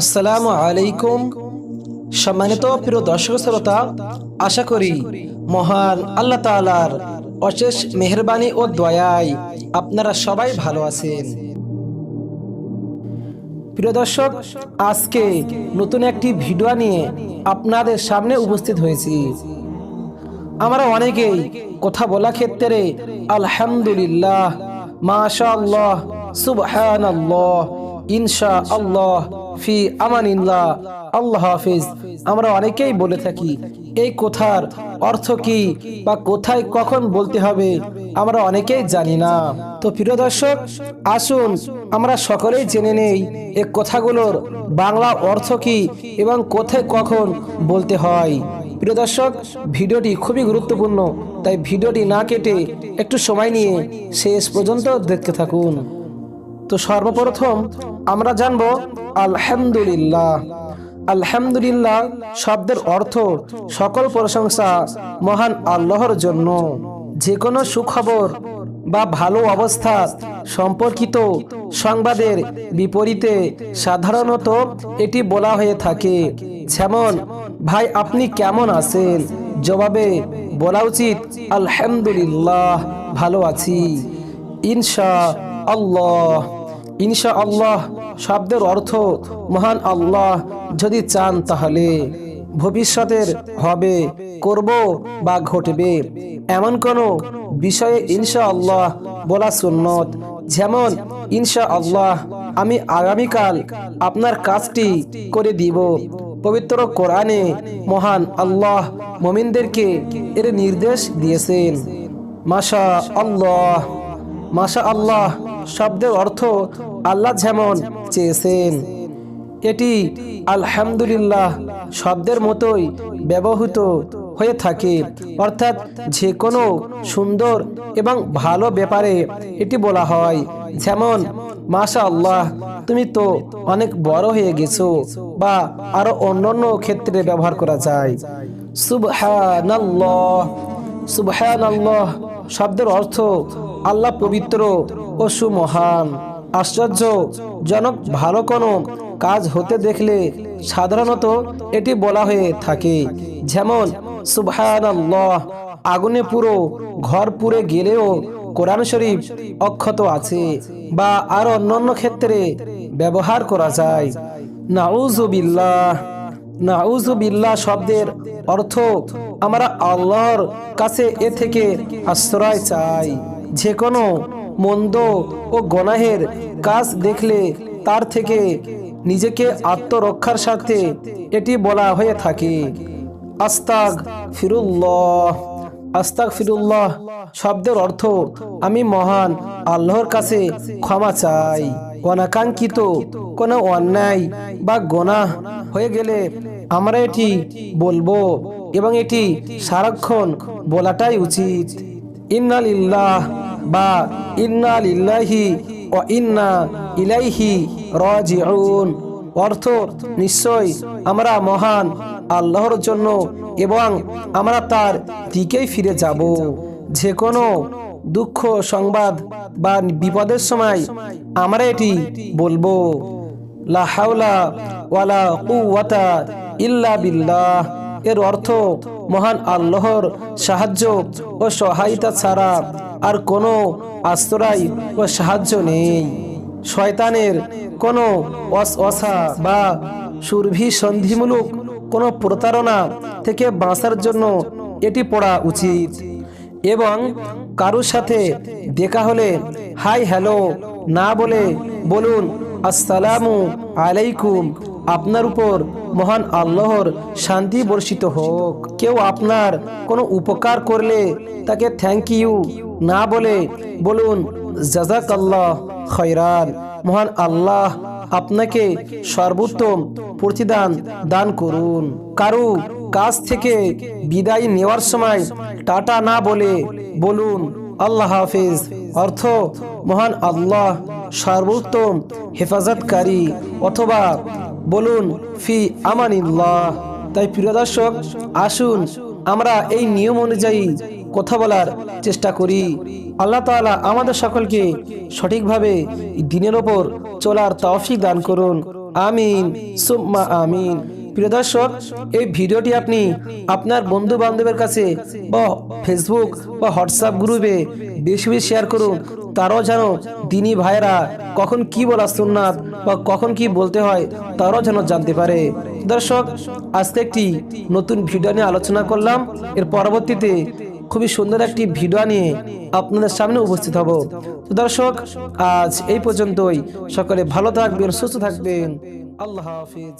আসসালামু আলাইকুম। সম্মানিত প্রিয় দর্শক শ্রোতা, আশা করি মহান আল্লাহ তাআলার অশেষ মেহরবানি ও দয়ায় আপনারা সবাই ভালো আছেন। প্রিয় দর্শক, আজকে নতুন একটি ভিডিও নিয়ে আপনাদের সামনে উপস্থিত হয়েছি। আমরা অনেকেই কথা বলা ক্ষেত্রে আলহামদুলিল্লাহ মাশা আল্লাহ সুবহান আল্লাহ ইনশা আল্লাহ ফি আমানিল্লাহ, আল্লাহ হাফিজ। আমরা অনেকেই বলে থাকি, এই কথার অর্থ কি বা কোথায় কখন বলতে হবে, আমরা অনেকেই জানি না। তো প্রিয় দর্শক, আসুন আমরা সকলেই জেনে নেই এই কথাগুলোর বাংলা অর্থ কি এবং কোথায় কখন বলতে হয়। প্রিয় দর্শক, ভিডিওটি খুবই গুরুত্বপূর্ণ, তাই ভিডিওটি না কেটে একটু সময় নিয়ে শেষ পর্যন্ত দেখতে থাকুন। তো সর্বপ্রথম আমরা জানব আলহামদুলিল্লাহ। আলহামদুলিল্লাহ শব্দের অর্থ সকল প্রশংসা মহান আল্লাহর জন্য। যে কোনো সুখবর বা ভালো অবস্থা সম্পর্কিত সংবাদের বিপরীতে সাধারণত এটি বলা হয়ে থাকে। যেমন, ভাই, আপনি কেমন আছেন? জবাবে বলা উচিত, আলহামদুলিল্লাহ, ভালো আছি। ইনশা আল্লাহ ইনশা আল্লাহ শব্দের অর্থ মহান আল্লাহ যদি চান তাহলে ভবিষ্যতের হবে, করব বা ঘটবে এমন কোনো বিষয়ে ইনশা আল্লাহ বলা সুন্নত। যেমন ইনশা আল্লাহ আমি আগামীকাল আপনার কাজটি করে দিব। পবিত্র কোরআনে মহান আল্লাহ মোমিনদেরকে এর নির্দেশ দিয়েছেন। মাশা আল্লাহ মাশা আল্লাহ শব্দের অর্থ আল্লাহ যেমন চেয়েছেন। এটি আলহামদুলিল্লাহ শব্দের মতোই ব্যবহৃত হয়ে থাকে। অর্থাৎ যে কোনো সুন্দর এবং ভালো ব্যাপারে এটি বলা হয়। যেমন মাশা আল্লাহ তুমি তো অনেক বড় হয়ে গেছো বা আরও অন্যান্য ক্ষেত্রে ব্যবহার করা যায়। সুবহানাল্লাহ সুবহানাল্লাহ, শব্দের অর্থ আল্লাহ পবিত্র ও সুমহান। আশ্চর্য, জনক, ভালো কোনো কাজ হতে দেখলে সাধারণত এটি বলা হয়ে থাকে। যেমন, সুবহানাল্লাহ, আগুনে পুরো ঘর পুড়ে গেলেও কোরআন শরীফ অক্ষত আছে বা আর অন্যান্য ক্ষেত্রে ব্যবহার করা যায়। নাউজুবিল্লাহ নাউজুবিল্লাহ শব্দের অর্থ আমরা আল্লাহর কাছে এ থেকে আশ্রয় চাই। যে কোনো মন্দ ও গনাহের কাজ দেখলে তার থেকে নিজেকে আত্মরক্ষার সাথে এটি বলা হয়ে থাকে। আস্তাক ফিরুল্লাহ আস্তাক ফিরুল্লাহ শব্দের অর্থ, আমি মহান আল্লাহর কাছে ক্ষমা চাই। অনাকাঙ্ক্ষিত কোনো অন্যায় বা গোনাহ হয়ে গেলে আমরা এটি বলব এবং এটি সারাক্ষণ বলাটাই উচিত। ইন্নালিল্লাহ বা ইন্নালিল্লাহি ও ইন্না ইলাইহি রাজিউন। অর্থ, নিশ্চয় আমরা মহান আল্লাহর জন্য এবং আমরা তার দিকেই ফিরে যাব। যে কোনো দুঃখ, সংবাদ বা বিপদের সময় আমরা এটি বলব। লা হাওলা ওয়ালা কুওয়াতা ইল্লা বিল্লাহ। এর অর্থ, মহান আল্লাহর সাহায্য ও সহায়তা ছাড়া আর কোনো আশ্রয় ও সাহায্য নেই। শয়তানের কোনো অসা বা সুরভি সন্ধিমূলক কোনো প্রতারণা থেকে বাঁচার জন্য এটি পড়া উচিত। এবং কারোর সাথে দেখা হলে, হাই, হ্যালো না বলে বলুন, আসসালামু আলাইকুম আপনার উপর মহান আল্লাহর শান্তি বর্ষিত হোক। কেউ আপনার কোনো উপকার করলে তাকে থ্যাংক ইউ না বলে বলুন জাজাক আল্লাহ খয়রান। মহান আল্লাহ আপনাকে সর্বোত্তম প্রতিদান দান করুন। কারু কাজ থেকে বিদায় নেওয়ার সময় টাটা না বলে বলুন, আল্লাহ হাফিজ। অর্থ, মহান আল্লাহ সর্বোত্তম হেফাজতকারী অথবা বলুন, ফি আমানিল্লাহ। তাই প্রিয় দর্শক, আসুন আমরা এই নিয়ম অনুযায়ী কথা বলার চেষ্টা করি। আল্লাহ তাআলা আমাদের সকলকে সঠিকভাবে দিনের ওপর চলার তৌফিক দান করুন। আমিন, সুম্মা আমিন। প্রিয় দর্শক, এই ভিডিওটি আপনি আপনার বন্ধু বান্ধবের কাছে বা ফেসবুক বা হোয়াটসঅ্যাপ গ্রুপে বেশি বেশি শেয়ার করুন। তারাও যেন দিনী ভাইরা কখন কি বলা সুন্নাত বা কখন কি বলতে হয়, তারাও যেন জানতে পারে। দর্শক, আজকে একটি নতুন ভিডিও নিয়ে আলোচনা করলাম। এর পরবর্তীতে খুবই সুন্দর একটি ভিডিও নিয়ে আপনাদের সামনে উপস্থিত হব। তো দর্শক, আজ এই পর্যন্তই। সকলে ভালো থাকবেন, সুস্থ থাকবেন। আল্লাহ হাফিজ।